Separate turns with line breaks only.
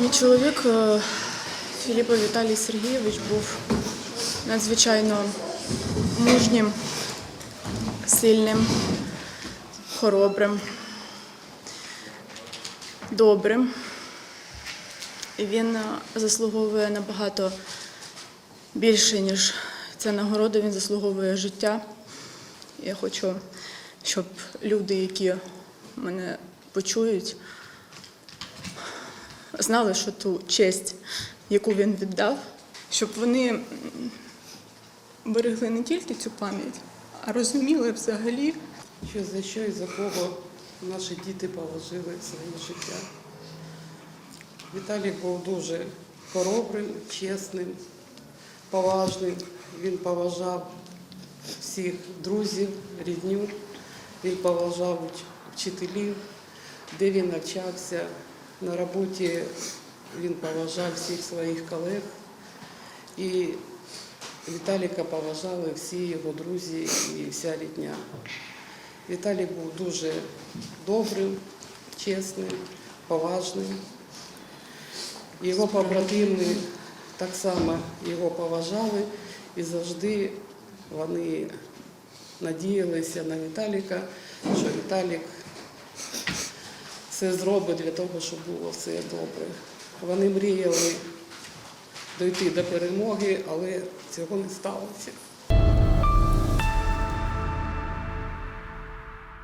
Мій чоловік е, Філіппо Віталій Сергійович був надзвичайно мужнім, сильним, хоробрим, добрим. І він е, заслуговує набагато більше, ніж ця нагорода. Він заслуговує життя. Я хочу, щоб люди, які мене почують, знали, що ту честь, яку він віддав, щоб вони берегли не тільки цю пам'ять, а розуміли взагалі,
Що за що і за кого наші діти положили своє життя. Віталік був дуже хоробрим, чесним, поважним. Він поважав всіх друзів, рідню, він поважав вчителів, де він навчався. На роботі він поважав всіх своїх колег. І Віталіка поважали всі його друзі і вся рідня. Віталій був дуже добрим, чесним, поважним. Його побратими так само його поважали і завжди вони надіялися на Віталіка, що Віталік все зробить для того, щоб було все добре. Вони мріяли дойти до перемоги, але цього не сталося.